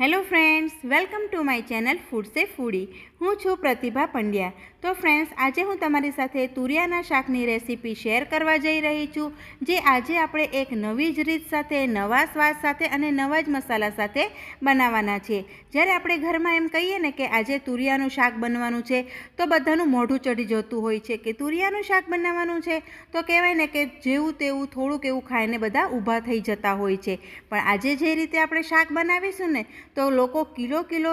Hello friends, welcome to my channel food સે foodie. હું છું પ્રતિભા પંડ્યા. તો ફ્રેન્ડ્સ, આજે હું તમારી સાથે તુરિયાના શાકની રેસીપી શેર કરવા જઈ રહી છું, જે આજે આપણે એક નવી જ રીત સાથે, નવા સ્વાદ સાથે અને નવા જ મસાલા સાથે બનાવવાના છે. જ્યારે આપણે ઘરમાં એમ કહીએ ને કે આજે તુરિયાનું શાક બનવાનું છે, તો બધાનું મોઢું ચડી જતું હોય છે કે તુરિયાનું શાક બનાવવાનું છે, તો કહેવાય ને કે જેવું તેવું થોડુંક એવું ખાઈને બધા ઊભા થઈ જતા હોય છે. પણ આજે જે રીતે આપણે શાક બનાવીશું ને તો લોકો કિલો કિલો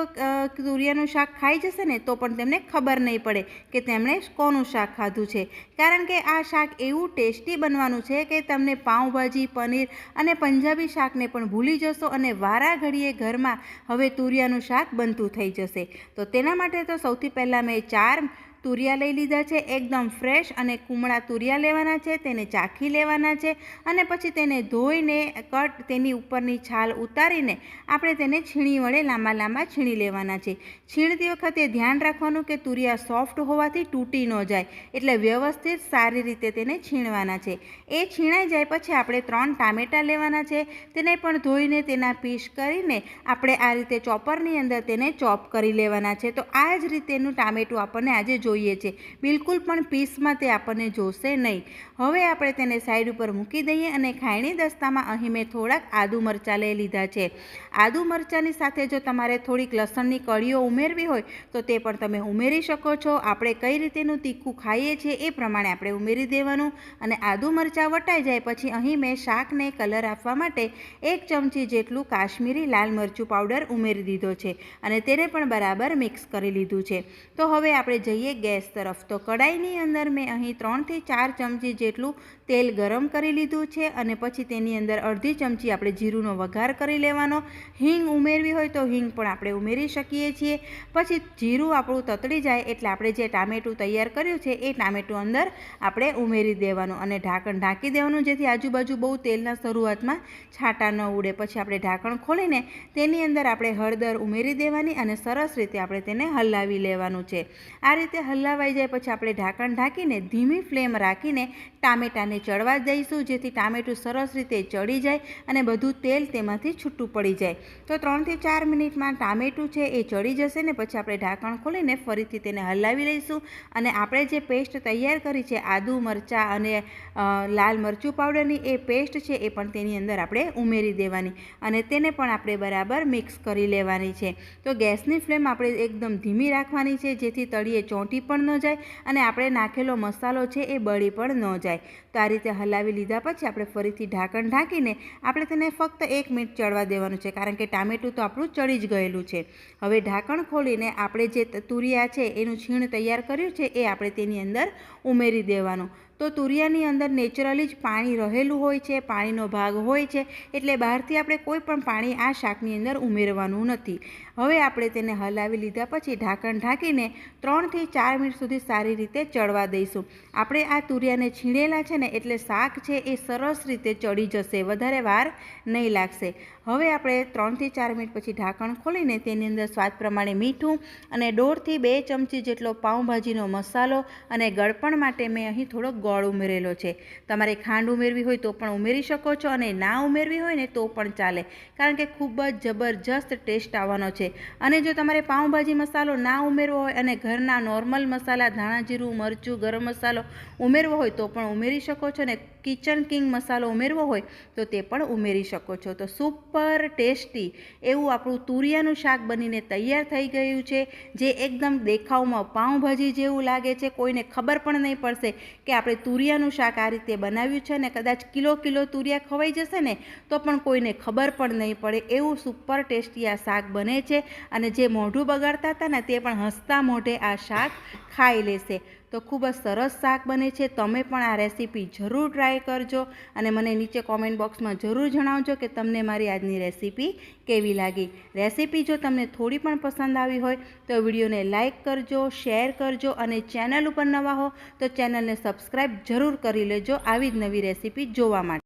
તુરિયાનું શાક ખાઈ જશે ને તો પણ તેમને ખબર નહીં પડે કે તેમણે કોનું શાક ખાધું છે. કારણ કે આ શાક એવું ટેસ્ટી બનવાનું છે કે તમને પાઉંભાજી, પનીર અને પંજાબી શાકને પણ ભૂલી જશો અને વારા ઘડીએ ઘરમાં હવે તુરિયાનું શાક બનતું થઈ જશે. તો તેના માટે તો સૌથી પહેલાં મેં ચાર તુરિયા લઈ લીધા છે, એકદમ ફ્રેશ અને કુમળા તુરિયા લેવાના છે, તેને ચાખી લેવાના છે અને પછી તેને ધોઈને કટ તેની ઉપરની છાલ ઉતારીને આપણે તેને છીણી વડે લાંબા લાંબા છીણી લેવાના છે. છીણતી વખતે ધ્યાન રાખવાનું કે તુરિયા સોફ્ટ હોવાથી તૂટી ન જાય, એટલે વ્યવસ્થિત સારી રીતે તેને છીણવાના છે. એ છીણાઈ જાય પછી આપણે ત્રણ ટામેટાં લેવાના છે, તેને પણ ધોઈને તેના પીસ કરીને આપણે આ રીતે ચોપરની અંદર તેને ચોપ કરી લેવાના છે. તો આ જ રીતેનું ટામેટું આપણને આજે જોઈએ છે. બિલકુલ પણ પીસમાં તે આપણને જોશે નહીં. હવે આપણે તેને સાઈડ ઉપર મૂકી દઈએ અને ખાયણી દસ્તામાં અહીં મેં થોડાક આદુ મરચાં લઈ લીધા છે. આદુ મરચાંની સાથે જો તમારે થોડીક લસણની કળીઓ ઉમેરવી હોય, તો તે પણ તમે ઉમેરી શકો છો. આપણે કઈ રીતેનું તીખું ખાઈએ છીએ એ પ્રમાણે આપણે ઉમેરી દેવાનું અને આદુ મરચાં વટાઈ જાય પછી અહીં મેં શાકને કલર આપવા માટે એક ચમચી જેટલું કાશ્મીરી લાલ મરચું પાવડર ઉમેરી દીધો છે અને તેને પણ બરાબર મિક્સ કરી લીધું છે. તો હવે આપણે જઈએ ગેસ તરફ. તો કડાઈની અંદર મેં અહીં ત્રણથી ચાર ચમચી જેટલું તેલ ગરમ કરી લીધું છે અને પછી તેની અંદર અડધી ચમચી આપણે જીરુંનો વઘાર કરી લેવાનો. હિંગ ઉમેરવી હોય તો હિંગ પણ આપણે ઉમેરી શકીએ છીએ. પછી જીરું આપણું તતડી જાય એટલે આપણે જે ટામેટું તૈયાર કર્યું છે એ ટામેટું અંદર આપણે ઉમેરી દેવાનું અને ઢાંકણ ઢાંકી દેવાનું જેથી આજુબાજુ બહુ તેલના શરૂઆતમાં છાંટા ન ઉડે. પછી આપણે ઢાંકણ ખોલીને તેની અંદર આપણે હળદર ઉમેરી દેવાની અને સરસ રીતે આપણે તેને હલાવી લેવાનું છે. આ રીતે હલાવાઈ જાય પછી આપણે ઢાંકણ ઢાંકીને ધીમી ફ્લેમ રાખીને ટામેટાને ચડવા દઈશું, જેથી ટામેટું સરસ રીતે ચડી જાય અને બધું તેલ તેમાંથી છૂટું પડી જાય. તો ત્રણથી ચાર મિનિટમાં ટામેટું છે એ ચડી જશે ને પછી આપણે ઢાંકણ ખોલીને ફરીથી તેને હલાવી લઈશું. અને આપણે જે પેસ્ટ તૈયાર કરી છે, આદુ મરચાં અને લાલ મરચું પાવડરની એ પેસ્ટ છે એ પણ તેની અંદર આપણે ઉમેરી દેવાની અને તેને પણ આપણે બરાબર મિક્સ કરી લેવાની છે. તો ગેસની ફ્લેમ આપણે એકદમ ધીમી રાખવાની છે, જેથી તળીએ ચોંટી પણ ન જાય અને આપણે નાખેલો મસાલો છે એ બળી પણ ન જાય. તો આ રીતે હલાવી લીધા પછી આપણે ફરીથી ઢાંકણ ઢાંકીને આપણે તેને ફક્ત એક મિનિટ ચડવા દેવાનું છે, કારણ કે ટામેટું તો આપણું ચડી જ ગયેલું છે. હવે ઢાંકણ ખોલીને આપણે જે તુરિયા છે, એનું છીણ તૈયાર કર્યું છે એ આપણે તેની અંદર ઉમેરી દેવાનું. તો તુરિયાની અંદર નેચરલી જ પાણી રહેલું હોય છે, પાણીનો ભાગ હોય છે, એટલે બહારથી આપણે કોઈ પણ પાણી આ શાકની અંદર ઉમેરવાનું નથી. હવે આપણે તેને હલાવી લીધા પછી ઢાંકણ ઢાંકીને ત્રણથી ચાર મિનિટ સુધી સારી રીતે ચડવા દઈશું. આપણે આ તુરિયાને છીણેલા છે ને એટલે શાક છે એ સરસ રીતે ચડી જશે, વધારે વાર નહીં લાગશે. હવે આપણે ત્રણથી ચાર મિનિટ પછી ઢાંકણ ખોલીને તેની અંદર સ્વાદ પ્રમાણે મીઠું અને દોઢથી બે ચમચી જેટલો પાઉંભાજીનો મસાલો અને ગળપણ માટે મેં અહીં થોડો ગોળ ઉમેરેલો છે. તમારે ખાંડ ઉમેરવી હોય તો પણ ઉમેરી શકો છો અને ના ઉમેરવી હોય ને તો પણ ચાલે. કારણ કે ખૂબ જ જબરજસ્ત ટેસ્ટ આવવાનો છે. અને જો તમારે પાઉંભાજી મસાલો ના ઉમેરવો હોય અને ઘરના નોર્મલ મસાલા ધાણા જીરું, મરચું, ગરમ મસાલો ઉમેરવો હોય તો પણ ઉમેરી શકો છો અને કિચન કિંગ મસાલો ઉમેરવો હોય તો તે પણ ઉમેરી શકો છો. તો સુપર ટેસ્ટી એવું આપણું તુરિયાનું શાક બનીને તૈયાર થઈ ગયું છે, જે એકદમ દેખાવમાં પાઉંભાજી જેવું લાગે છે. કોઈને ખબર પણ નહીં પડશે કે આપણે તુરિયાનું શાક આ રીતે બનાવ્યું છે ને કદાચ કિલો કિલો તુરિયા ખવાઈ જશે ને, તો પણ કોઈને ખબર પણ નહીં પડે. એવું સુપર ટેસ્ટી આ શાક બને છે અને જે મોઢું બગાડતા હતા ને, તે પણ હસતા મોઢે આ શાક ખાઈ લેશે. તો ખૂબ જ સરસ શાક બને છે. તમે પણ આ રેસીપી જરૂર ટ્રાય કરજો અને મને નીચે કોમેન્ટ બોક્સમાં જરૂર જણાવજો કે તમને મારી આજની રેસીપી કેવી લાગી. રેસીપી જો તમને થોડી પણ પસંદ આવી હોય તો વિડીયોને લાઇક કરજો શેર કરજો અને ચેનલ ઉપર નવા હો તો ચેનલને સબસ્ક્રાઈબ જરૂર કરી લેજો આવી જ નવી રેસીપી જોવા માટે.